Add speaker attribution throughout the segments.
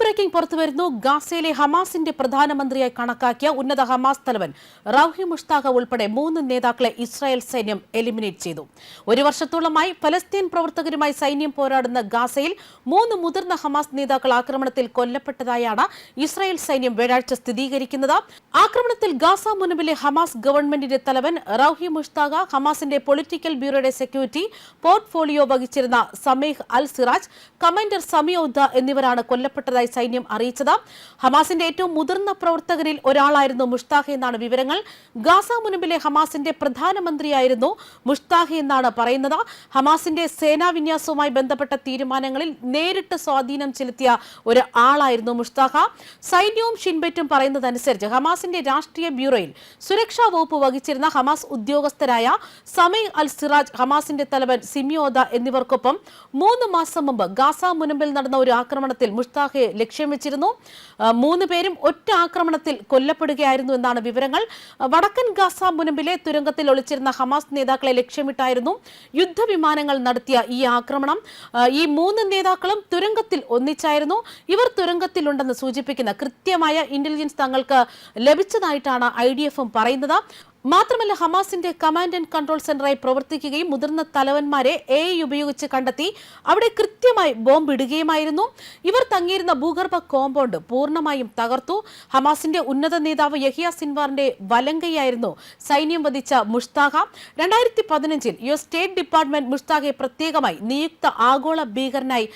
Speaker 1: Breaking പുറത്തുവരുന്നു ഗാസയിലെ ഹമാസിന്റെ പ്രധാനമന്ത്രിയായി കണക്കാക്കിയ ഉന്നത ഹമാസ് തലവൻ റൌഹി മുഷ്താഖ ഉൾപ്പെടെ മൂന്ന് നേതാക്കളെ ഇസ്രായേൽ സൈന്യം എലിമിനേറ്റ് ചെയ്തു. ഒരു വർഷത്തോളമായി ഫലസ്തീൻ പ്രവർത്തകരുമായി സൈന്യം പോരാടുന്ന ഗാസയിൽ മൂന്ന് മുതിർന്ന ഹമാസ് നേതാക്കൾ ആക്രമണത്തിൽ കൊല്ലപ്പെട്ടതായാണ് ഇസ്രായേൽ സൈന്യം വ്യാഴാഴ്ച സ്ഥിരീകരിക്കുന്നത്. ആക്രമണത്തിൽ ഗാസ മുനമ്പിലെ ഹമാസ് ഗവൺമെന്റിന്റെ തലവൻ റൌഹി മുഷ്താഖ ഹമാസിന്റെ പൊളിറ്റിക്കൽ ബ്യൂറോയുടെ സെക്യൂരിറ്റി പോർട്ട്ഫോളിയോ വഹിച്ചിരുന്ന സമീഹ് അൽ സിറാജ് കമാൻഡർ സമയോദ്ധ എന്നിവരാണ് കൊല്ലപ്പെട്ടതായി സൈന്യം അറിയിച്ചത്. ഹമാസിന്റെ ഏറ്റവും മുതിർന്ന പ്രവർത്തകരിൽ ഒരാളായിരുന്നു മുഷ്താഖ് എന്നാണ് വിവരങ്ങൾ. ഗാസ മുനമ്പിലെ ഹമാസിന്റെ പ്രധാനമന്ത്രിയായിരുന്നു മുഷ്താഖ് എന്നാണ് പറയുന്നത്. ഹമാസിന്റെ സേനാ വിന്യാസവുമായി ബന്ധപ്പെട്ട തീരുമാനങ്ങളിൽ നേരിട്ട് സ്വാധീനം ചെലുത്തിയ ഒരു ആളായിരുന്നു മുഷ്താഖ. സൈന്യവും ഷിൻബെറ്റും പറയുന്നതനുസരിച്ച് ഹമാസിന്റെ രാഷ്ട്രീയ ബ്യൂറോയിൽ സുരക്ഷാ വകുപ്പ് വഹിച്ചിരുന്ന ഹമാസ് ഉദ്യോഗസ്ഥരായ സമയ് അൽ സിറാജ് ഹമാസിന്റെ തലവൻ സിമിയോദ എന്നിവർക്കൊപ്പം മൂന്ന് മാസം മുമ്പ് ഗാസ മുനമ്പിൽ നടന്ന ഒരു ആക്രമണത്തിൽ മുഷ്താഖയെ ലക്ഷ്യം വെച്ചിരുന്നു. മൂന്ന് പേരും ഒറ്റ ആക്രമണത്തിൽ കൊല്ലപ്പെടുകയായിരുന്നു എന്നാണ് വിവരങ്ങൾ. വടക്കൻ ഗാസ മുനമ്പിലെ തുരങ്കത്തിൽ ഒളിച്ചിരുന്ന ഹമാസ് നേതാക്കളെ ലക്ഷ്യമിട്ടായിരുന്നു യുദ്ധവിമാനങ്ങൾ നടത്തിയ ഈ ആക്രമണം. ഈ മൂന്ന് നേതാക്കളും തുരങ്കത്തിൽ ഒന്നിച്ചായിരുന്നു. ഇവർ തുരങ്കത്തിലുണ്ടെന്ന് സൂചിപ്പിക്കുന്ന കൃത്യമായ ഇന്റലിജൻസ് തങ്ങൾക്ക് ലഭിച്ചതായിട്ടാണ് ഐ പറയുന്നത്. മാത്രമല്ല ഹമാസിന്റെ കമാൻഡ് ആൻഡ് കൺട്രോൾ സെന്ററായി പ്രവർത്തിക്കുകയും മുതിർന്ന തലവന്മാരെ എ ഉപയോഗിച്ച് കണ്ടെത്തി അവിടെ കൃത്യമായി ബോംബ് ഇടുകയുമായിരുന്നു. ഇവർ തങ്ങിയിരുന്ന ഭൂഗർഭ കോമ്പൗണ്ട് പൂർണമായും തകർത്തു. ഹമാസിന്റെ ഉന്നത നേതാവ് യഹിയ സിൻവാറിന്റെ വലങ്കയായിരുന്നു സൈന്യം വധിച്ച മുഷ്താഖ രണ്ടായിരത്തി പതിനഞ്ചിൽ യു എസ് സ്റ്റേറ്റ് ഡിപ്പാർട്ട്മെന്റ് മുഷ്താഖയെ പ്രത്യേകമായി നിയുക്ത ആഗോള ഭീകരനായി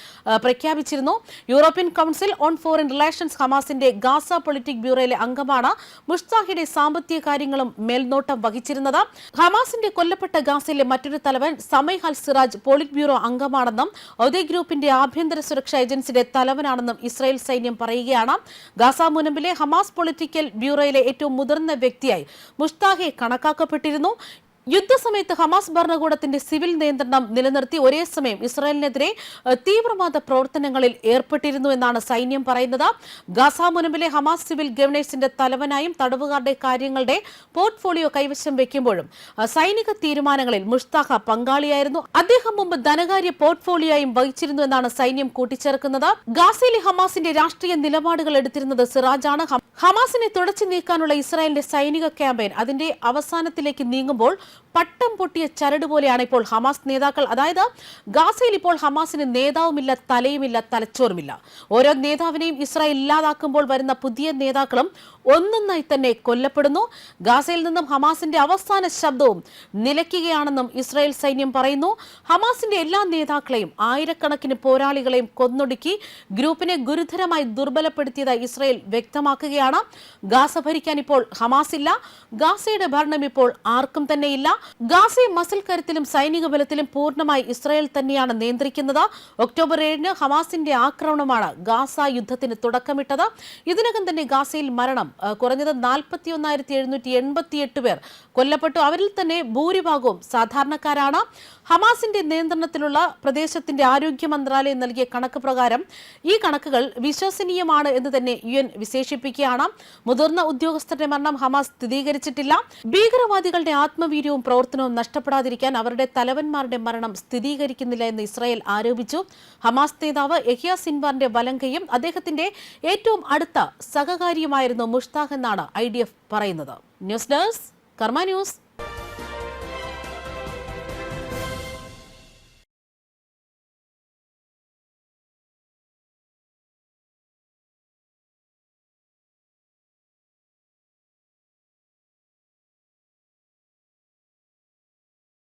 Speaker 1: പ്രഖ്യാപിച്ചിരുന്നു. European council on foreign relations ഹമാസിന്റെ ഗാസ പൊളിറ്റിക് ബ്യൂറോയിലെ അംഗമാണ്. മുഷ്താഖിന്റെ സാമ്പത്തിക കാര്യങ്ങളും മേൽനോട്ടം വഹിച്ചിരുന്നത്. ഹമാസിന്റെ കൊല്ലപ്പെട്ട ഗാസയിലെ മറ്റൊരു തലവൻ സമയ് അൽ സിറാജ് പോളിറ്റ് ബ്യൂറോ അംഗമാണെന്നും ഒതേ ഗ്രൂപ്പിന്റെ ആഭ്യന്തര സുരക്ഷാ ഏജൻസിയുടെ തലവനാണെന്നും ഇസ്രായേൽ സൈന്യം പറയുകയാണ്. ഗാസ മുനമ്പിലെ ഹമാസ് പൊളിറ്റിക്കൽ ബ്യൂറോയിലെ ഏറ്റവും മുതിർന്ന വ്യക്തിയായി മുഷ്താഖെ കണക്കാക്കപ്പെട്ടിരുന്നു. യുദ്ധസമയത്ത് ഹമാസ് ഭരണകൂടത്തിന്റെ സിവിൽ നിയന്ത്രണം നിലനിർത്തി ഒരേ സമയം ഇസ്രായേലിനെതിരെ തീവ്രവാദ പ്രവർത്തനങ്ങളിൽ ഏർപ്പെട്ടിരുന്നു എന്നാണ് സൈന്യം പറയുന്നത്. ഗാസ മുനമ്പിലെ ഹമാസ് സിവിൽ ഗവർണേഴ്സിന്റെ തലവനായും തടവുകാരുടെ കാര്യങ്ങളുടെ പോർട്ട്ഫോളിയോ കൈവശം വെക്കുമ്പോഴും സൈനിക തീരുമാനങ്ങളിൽ മുഷ്താഖ പങ്കാളിയായിരുന്നു. അദ്ദേഹം മുമ്പ് ധനകാര്യ പോർട്ട്ഫോളിയോയും വഹിച്ചിരുന്നു എന്നാണ് സൈന്യം കൂട്ടിച്ചേർക്കുന്നത്. ഗാസയിലെ ഹമാസിന്റെ രാഷ്ട്രീയ നിലപാടുകൾ എടുത്തിരുന്നത് സിറാജാണ്. ഹമാസിനെ തുടച്ചു നീക്കാനുള്ള ഇസ്രായേലിന്റെ സൈനിക ക്യാമ്പയിൻ അതിന്റെ അവസാനത്തിലേക്ക് നീങ്ങുമ്പോൾ പട്ടം പൊട്ടിയ ചരട് പോലെയാണ് ഇപ്പോൾ ഹമാസ് നേതാക്കൾ. അതായത് ഗാസയിൽ ഇപ്പോൾ ഹമാസിന് നേതാവുമില്ല തലയുമില്ല തലച്ചോറുമില്ല. ഓരോ നേതാവിനെയും ഇസ്രായേൽ ഇല്ലാതാക്കുമ്പോൾ വരുന്ന പുതിയ നേതാക്കളും ഒന്നൊന്നായി തന്നെ കൊല്ലപ്പെടുന്നു. ഗാസയിൽ നിന്നും ഹമാസിന്റെ അവസാന ശബ്ദവും നിലയ്ക്കുകയാണെന്നും ഇസ്രായേൽ സൈന്യം പറയുന്നു. ഹമാസിന്റെ എല്ലാ നേതാക്കളെയും ആയിരക്കണക്കിന് പോരാളികളെയും കൊന്നൊടുക്കി ഗ്രൂപ്പിനെ ഗുരുതരമായി ദുർബലപ്പെടുത്തിയതായി ഇസ്രായേൽ വ്യക്തമാക്കുകയാണ്. ഗാസ ഭരിക്കാൻ ഇപ്പോൾ ഹമാസ് ഇല്ല. ഗാസയുടെ ഭരണം ഇപ്പോൾ ആർക്കും തന്നെ ഇല്ല. ഗാസയെ മസിൽ കരുത്തിലും സൈനിക ബലത്തിലും പൂർണമായി ഇസ്രായേൽ തന്നെയാണ് നിയന്ത്രിക്കുന്നത്. ഒക്ടോബർ ഏഴിന് ഹമാസിന്റെ ആക്രമണമാണ് ഗാസ യുദ്ധത്തിന് തുടക്കമിട്ടത്. ഇതിനകം തന്നെ ഗാസയിൽ മരണം കുറഞ്ഞത് നാൽപ്പത്തി ഒന്നായിരത്തി എഴുന്നൂറ്റി എൺപത്തിയെട്ട് പേർ കൊല്ലപ്പെട്ടു. അവരിൽ തന്നെ ഭൂരിഭാഗവും സാധാരണക്കാരാണ്. ഹമാസിന്റെ നിയന്ത്രണത്തിലുള്ള പ്രദേശത്തിന്റെ ആരോഗ്യ മന്ത്രാലയം നൽകിയ കണക്ക് പ്രകാരം ഈ കണക്കുകൾ വിശ്വസനീയമാണ് എന്ന് തന്നെ യു എൻ വിശേഷിപ്പിക്കുകയാണ്. മുതിർന്ന ഉദ്യോഗസ്ഥരുടെ മരണം ഹമാസ് സ്ഥിരീകരിച്ചിട്ടില്ല. ഭീകരവാദികളുടെ ആത്മവീര്യവും പ്രവർത്തനവും നഷ്ടപ്പെടാതിരിക്കാൻ അവരുടെ തലവന്മാരുടെ മരണം സ്ഥിരീകരിക്കുന്നില്ല എന്ന് ഇസ്രായേൽ ആരോപിച്ചു. ഹമാസ് നേതാവ് എഹിയ സിൻവാറിന്റെ വലങ്കയും അദ്ദേഹത്തിന്റെ ഏറ്റവും അടുത്ത സഹകാരിയുമായിരുന്നു മുഷ്താഖ് എന്നാണ് ഐ പറയുന്നത്. News desk Karma news.